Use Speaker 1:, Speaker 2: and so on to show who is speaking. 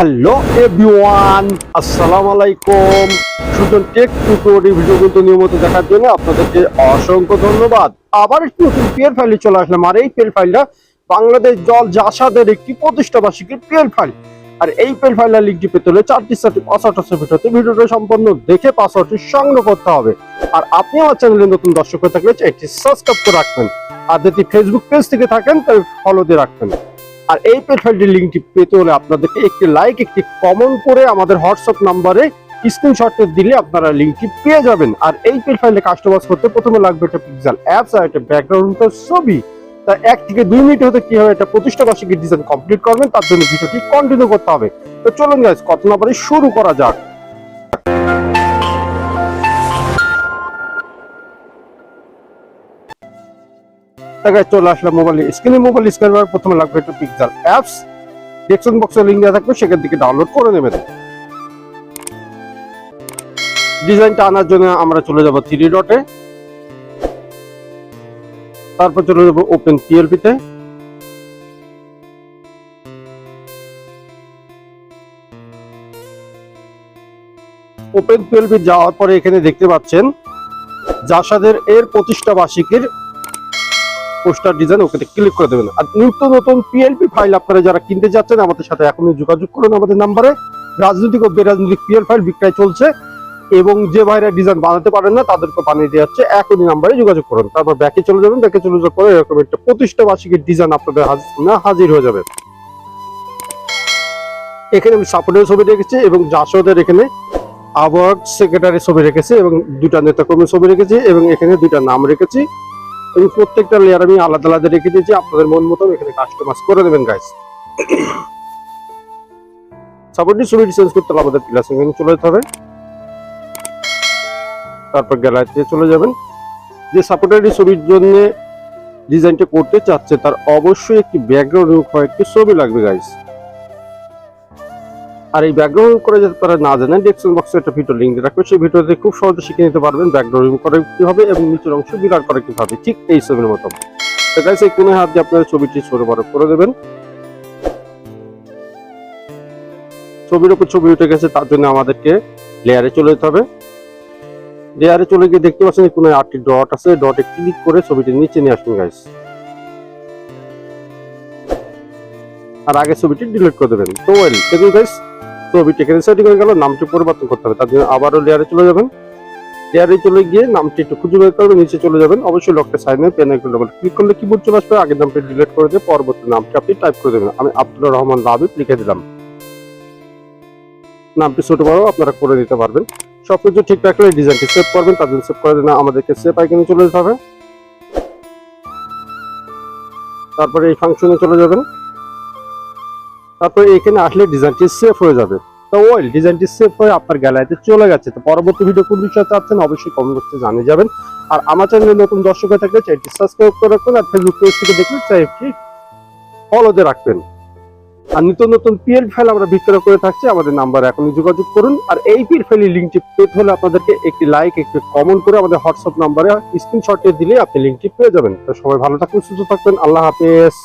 Speaker 1: Hello everyone, আসসালামু আলাইকুম। Sujan take tutorial video নিয়মিত দেখার জন্য আপনাদেরকে অসংখ্য ধন্যবাদ। আবার একটি নতুন পিএল ফাইলে চলে আসলাম, আর এই পিএল ফাইলটা বাংলাদেশ জল জাসাদের একটি প্রতিষ্ঠা বার্ষিকীর পিএল ফাইল। আর এই পিএল ফাইলের লিঙ্কটি পেতে হলে চারটি সাথে পাসওয়ার্ড ভিডিওতে ভিডিওটা সম্পূর্ণ দেখে পাসওয়ার্ডটি সংগ্রহ করতে হবে। আর আপনি আমার চ্যানেলে নতুন দর্শক হয়ে থাকলে এটি সাবস্ক্রাইব করে রাখবেন। আর যদি ফেসবুক পেজ থেকে থাকেন, তাহলে ফলো দিয়ে রাখবেন। আর এই প্রোফাইলটির লিঙ্কটি পেতে হলে আপনাদেরকে একটি লাইক একটি কমেন্ট করে আমাদের হোয়াটসঅ্যাপ নাম্বারে স্ক্রিনশটে দিলে আপনারা লিঙ্কটি পেয়ে যাবেন। আর এই প্রোফাইলে কাস্টমাইজ করতে প্রথমে লাগবে একটা পিক্সেল অ্যাপস আর একটা ব্যাকগ্রাউন্ড ছবি। তা এক থেকে দুই মিনিট হতে কি হবে? একটা প্রতিষ্ঠা বার্ষিকীর ডিজাইন কমপ্লিট করবেন, তার জন্য ভিডিওটি কন্টিনিউ করতে হবে। তো চলুন গাইজ কত না শুরু করা যাক। তাকে চলে আসলাম মোবাইল স্ক্রিনে মোবাইল প্রথমে লাগবে অ্যাপস ডেস্কটপ বক্সে লিঙ্ক দেওয়া থাকবে, সেখান থেকে ডাউনলোড করে নেবেন। ডিজাইনটা আনার জন্য আমরা চলে যাব থ্রি ডটে তারপর চলে যাব ওপেন পিএলপি তে। ওপেন পিএলপি যাওয়ার পরে এখানে দেখতে পাচ্ছেন, জাসাদের এর প্রতিষ্ঠা বার্ষিকীর পোস্টার ডিজাইন ওকে ক্লিক করে দেবেন। আর নিত্য নতুন পিএলপি ফাইল আপনারা যারা কিনতে যাচ্ছেন, আমাদের সাথে এখনই যোগাযোগ করুন আমাদের নাম্বারে। রাজনৈতিক ও বেরাজনৈতিক পিএল ফাইল বিক্রয় চলছে এবং যে ভাইরা ডিজাইন বানাতে পারেন না, তাদেরকে বানিয়ে দেওয়া হচ্ছে। এখনই নাম্বারে যোগাযোগ করুন। তারপর ব্যাকে চলে যাবেন। ব্যাকে চলে যাওয়ার পরে এরকম একটা প্রতিষ্ঠা বার্ষিকীর ডিজাইন আপনাদের হাজির না, হাজির হয়ে যাবে। এখানে আমি সাপোর্টের ছবি রেখেছি এবং জাসদের এখানে আবহাওয়া সেক্রেটারি ছবি রেখেছি এবং দুটা নেতাকর্মীর ছবি রেখেছি এবং এখানে দুইটা নাম রেখেছি। এবং প্রত্যেকটা লেয়ার আমি আলাদা আলাদা রেখে দিয়েছি। আপনাদের মন মতো এখানে কাস্টমাইজ করে দেবেন গাইস সাপোর্টটি ছবি চেঞ্জ করতে হলে আমাদের প্লাস এখানে চলে যেতে হবে। তারপর গ্যালারিতে চলে যাবেন। যে সাপোর্টারি ছবির জন্য ডিজাইনটা করতে চাচ্ছে, তার অবশ্যই একটি ব্যাকগ্রাউন্ড হয়, একটি ছবি লাগবে গাইস আর এই ব্যাকগ্রাউন্ড করে যাতে তারা না জানেন ডেসক্রিপশন বক্সে একটা ভিডিও লিঙ্ক রাখবে সেই ভিডিওতে খুব সহজে শিখে নিতে পারবেন ব্যাকগ্রাউন্ড করে কি হবে এবং নিচের অংশ বিরাট করে কীভাবে ঠিক এই ছবির মতো। তো এই কোণে হাত দিয়ে আপনারা ছবিটি ছোট বড় করে দেবেন। ছবির উপর ছবি উঠে গেছে, তার জন্য আমাদেরকে লেয়ারে চলে যেতে হবে। লেয়ারে চলে গিয়ে দেখতে পাচ্ছেন কোণে আটটি ডট আছে। ডটে ক্লিক করে ছবিটি নিচে নিয়ে আসুন গাইস আর আগে ছবিটি ডিলিট করে দেবেন। তো ওয়েল দেখুন গাইস ছবিটি এখানে সেটিং হয়ে গেল, নামটি পরিবর্তন করতে হবে। তার জন্য আবারও লেয়ারে চলে যাবেন। লেয়ারে চলে গিয়ে নামটি একটু খুঁজে বের করবেন নিচে চলে যাবেন। অবশ্যই লকটা সাইন পেন ডবল ক্লিক করলে কিবোর্ড চলে আসবে। আগের নামটি ডিলিট করে দিয়ে পরবর্তী নামটি আপনি টাইপ করে দেবেন। আমি আব্দুল্লাহ রহমান রাবিব লিখে দিলাম। নামটি ছোট বড় আপনারা করে দিতে পারবেন। সবকিছু ঠিক রাখলে ডিজাইনটি সেভ করবেন। তার জন্য সেভ করে দিন আমাদেরকে সেভ আইকনে চলে যেতে হবে। তারপরে এই ফাংশনে চলে যাবেন। তারপরে এখানে আসলে ডিজাইনটি সেভ হয়ে যাবে। তো ওয়েল ডিজাইনটি সেভ হয়ে আপনার গ্যালারিতে চলে গেছে। তো পরবর্তী ভিডিও কোন বিষয়ে চাচ্ছেন অবশ্যই কমেন্ট করতে জানিয়ে যাবেন। আর আমার চ্যানেলে নতুন দর্শক হয়ে থাকলে চ্যানেলটি সাবস্ক্রাইব করে রাখবেন আর ফেসবুক পেজ থেকে দেখলে চ্যানেলটি ফলোতে রাখবেন। আর নিত্য নতুন পিএল ফাইল আমরা বিক্রয় করে থাকছি, আমাদের নাম্বার এখনই যোগাযোগ করুন। আর এই পিএল ফাইলের লিঙ্কটি পেতে হলে আপনাদেরকে একটি লাইক একটি কমেন্ট করে আমাদের হোয়াটসঅ্যাপ নাম্বারে স্ক্রিনশটে দিলে আপনি লিঙ্কটি পেয়ে যাবেন। তো সবাই ভালো থাকবেন সুস্থ থাকবেন, আল্লাহ হাফেজ।